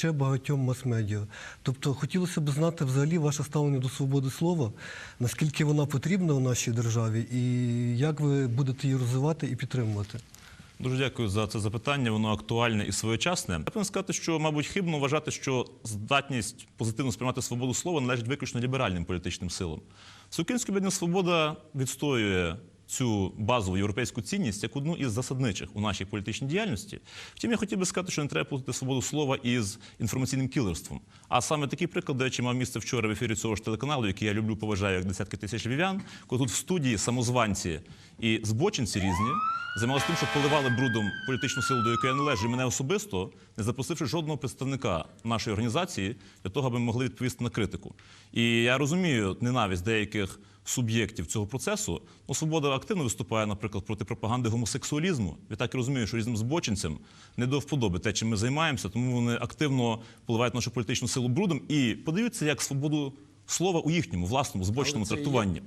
ще багатьом мас-медіа. Тобто хотілося б знати взагалі ваше ставлення до свободи слова, наскільки вона потрібна у нашій державі, і як ви будете її розвивати і підтримувати. Дуже дякую за це запитання. Воно актуальне і своєчасне. Я повинен сказати, що, мабуть, хибно вважати, що здатність позитивно сприймати свободу слова належить виключно ліберальним політичним силам. Всеукраїнська об'єднана свобода відстоює цю базову європейську цінність як одну із засадничих у нашій політичній діяльності. Втім, я хотів би сказати, що не треба плутати свободу слова із інформаційним кілерством. А саме такий приклад, до речі, мав місце вчора в ефірі цього ж телеканалу, який я люблю, поважаю як десятки тисяч львів'ян, коли тут в студії самозванці і збочинці різні займалися тим, що поливали брудом політичну силу, до якої я належу, і мене особисто, не запросивши жодного представника нашої організації для того, аби ми могли відповісти на критику. І я розумію ненависть деяких суб'єктів цього процесу. Ну, свобода активно виступає, наприклад, проти пропаганди гомосексуалізму. Я так і розумію, що різним збочинцям не до вподоби те, чим ми займаємося, тому вони активно поливають нашу політичну силу брудом і подаються як свободу слова у їхньому власному збочному трактуванні.